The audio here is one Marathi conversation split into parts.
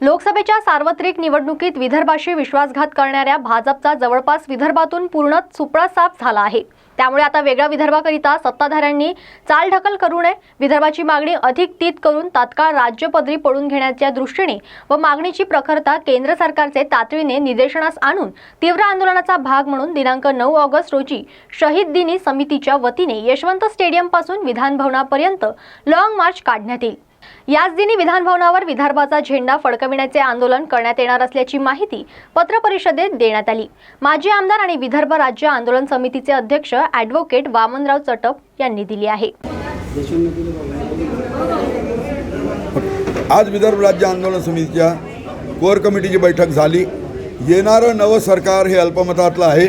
लोकसभेच्या सार्वत्रिक निवडणुकीत विदर्भाशी विश्वासघात करणाऱ्या भाजपचा जवळपास विदर्भातून पूर्ण सुपडा साफ झाला आहे. त्यामुळे आता वेगळ्या विदर्भाकरिता सत्ताधाऱ्यांनी चालढकल करू नये. विदर्भाची मागणी अधिक तीत करून तात्काळ राज्यपदरी पडून घेण्याच्या दृष्टीने व मागणीची प्रखरता केंद्र सरकारचे तातडीने निदर्शनास आणून तीव्र आंदोलनाचा भाग म्हणून दिनांक नऊ ऑगस्ट रोजी शहीद दिनी समितीच्या वतीने यशवंत स्टेडियमपासून विधानभवनापर्यंत लाँग लॉंग मार्च काढण्यात येईल. याच दिनी विधानभवनावर विदर्भाचा झेंडा फडकविण्याचे आंदोलन करण्यात येणार असल्याची माहिती पत्रपरिषदेत देण्यात आली. माजी आमदार आणि विदर्भ राज्य आंदोलन समितीचे अध्यक्ष ॲडव्होकेट वामनराव चटप यांनी दिली आहे. आज विदर्भ राज्य आंदोलन समितीच्या कोर कमिटीची बैठक झाली. येणारं नवं सरकार हे अल्पमतातलं आहे.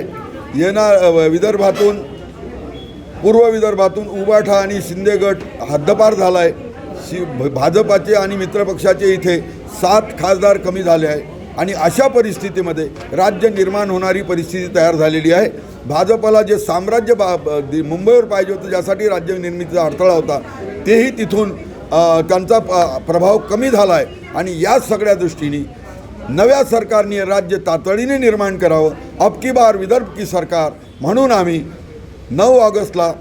येणार विदर्भातून पूर्व विदर्भातून उबाठा आणि शिंदे गट हद्दपार झाला आहे शि भ- भाजपाचे आणि मित्रपक्षाचे इथे सात खासदार कमी झाले आहे आणि अशा परिस्थितीमध्ये राज्य निर्माण होणारी परिस्थिती तयार झालेली आहे. भाजपला जे साम्राज्य बा मुंबईवर पाहिजे होतं ज्यासाठी राज्य निर्मितीचा अडथळा होता तेही तिथून त्यांचा प्रभाव कमी झाला आहे आणि या सगळ्या दृष्टीने नव्या सरकारने राज्य तातडीने निर्माण करावं. अबकी बार विदर्भ की सरकार म्हणून आम्ही नऊ ऑगस्टला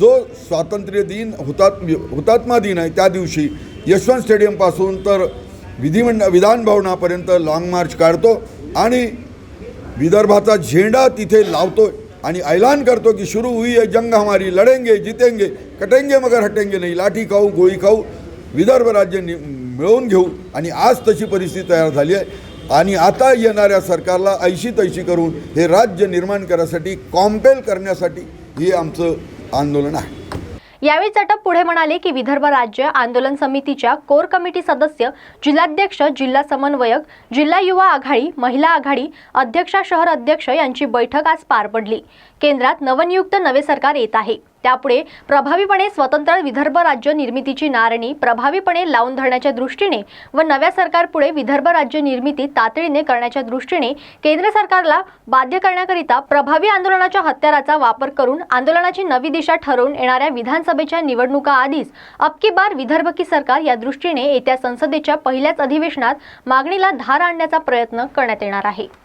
जो स्वातंत्र्य दिन हुतात हुतात्मा दिन आहे त्या दिवशी यशवंत स्टेडियमपासून तर विधिमंड विधानभवनापर्यंत लाँग मार्च काढतो आणि विदर्भाचा झेंडा तिथे लावतो आणि ऐलान करतो की सुरू हुई है जंग हमारी लढेंगे जितेंगे कटेंगे मगर हटेंगे नाही लाठी खाऊ गोळी खाऊ विदर्भ राज्य नि मिळवून घेऊ आणि आज तशी परिस्थिती तयार झाली आहे. आणि आता येणाऱ्या सरकारला ऐशी तैशी करून हे राज्य निर्माण करण्यासाठी कॉम्पेल करण्यासाठी हे आमचं आंदोलन आहे. यावेळी चटप पुढे म्हणाले की विदर्भ राज्य आंदोलन समितीच्या कोर कमिटी सदस्य जिल्हाध्यक्ष जिल्हा समन्वयक जिल्हा युवा आघाडी महिला आघाडी अध्यक्षा शहर अध्यक्ष यांची बैठक आज पार पडली. केंद्रात नवनियुक्त नवे सरकार येत आहे. त्यापुढे प्रभावीपणे स्वतंत्र विदर्भ राज्य निर्मितीची नारणी प्रभावीपणे लावून धरण्याच्या दृष्टीने व नव्या सरकारपुढे विदर्भ राज्य निर्मिती तातडीने करण्याच्या दृष्टीने केंद्र सरकारला बाध्य करण्याकरिता प्रभावी आंदोलनाच्या हत्याराचा वापर करून आंदोलनाची नवी दिशा ठरवून येणाऱ्या विधानसभेच्या निवडणुका आधीच अबकी बार विदर्भ की सरकार या दृष्टीने येत्या संसदेच्या पहिल्याच अधिवेशनात मागणीला धार आणण्याचा प्रयत्न करण्यात येणार आहे.